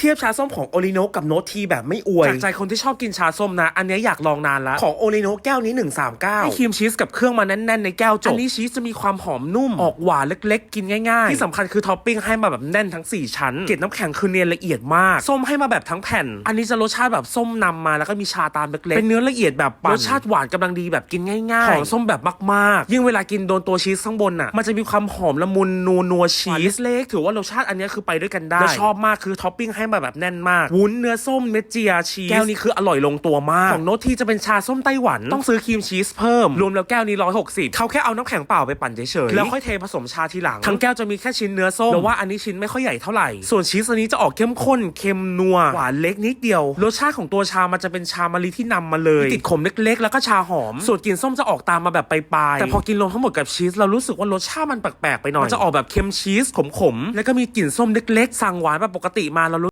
เทียบชาส้มของโอริโนกับโนตทีแบบไม่อวยจากใจคนที่ชอบกินชาส้มนะ อันเนี้ยอยากลองนานแล้วของโอริโนแก้วนี้ 139ให้ครีมชีสกับเครื่องมาแน่นๆในแก้วจบอันนี้ชีสจะมีความหอมนุ่มออกหวานเล็กๆ กินง่ายๆ ที่สำคัญคือท็อปปิ้งให้มาแบบแน่นทั้ง 4 ชั้น เกล็ดน้ำแข็งคือเนียนละเอียดมาก ส้มให้มาแบบทั้งแผ่น อันนี้จะรสชาติแบบส้มนำมาแล้วก็มีชาตามเล็กๆเป็นเนื้อละเอียดแบบปั่นรสชาติหวานกำลังดีแบบกินง่ายๆหอมส้มแบบมากๆ ยิ่งเวลากินโดนตัวชีสข้างบนอะมันจะมีความหอมละมุนนัวนัวๆชีสเล็กถือว่ารสชาติอันเนี้ยคือไปด้วยกันได้และชอบมากคือท็อปปิ้งให้มาแบบแน่นมาก วุ้นเนื้อส้มเม็ดเจียชีสแก้วนี้คืออร่อยลงตัวมากของโนตที่จะเป็นชาส้มไต้หวันต้องซื้อครีมชีสเพิ่ม รวมแล้วแก้วนี้160เขาแค่เอาน้ำแข็งเปล่าไปปั่นเฉยๆแล้วค่อยเทผสมชาทีหลังทั้งแก้วจะมีแค่ชิ้นเนื้อส้มแต่ว่าอันนี้ชิ้นไม่ค่อยใหญ่เท่าไหร่ส่วนชีสอันนี้จะออกเข้มข้นเค็มนัวหวานเล็กนิดเดียวรสชาติของตัวชามันจะเป็นชามะลิที่นำมาเลยที่ติดขมเล็กๆ แล้วก็ชาหอม ส่วนกลิ่นส้มจะออกตามมาแบบปลายๆแต่พอกินรวมทั้งหมดกับชีสเรารู้สึกว่ารสชาติมันแปลกๆไปหน่อยมันจะออกแบบเค็มชีสขมๆแล้วก็มีกลิ่นส้มเล็กๆ สั่งหวานแบบปกติมาเรารู้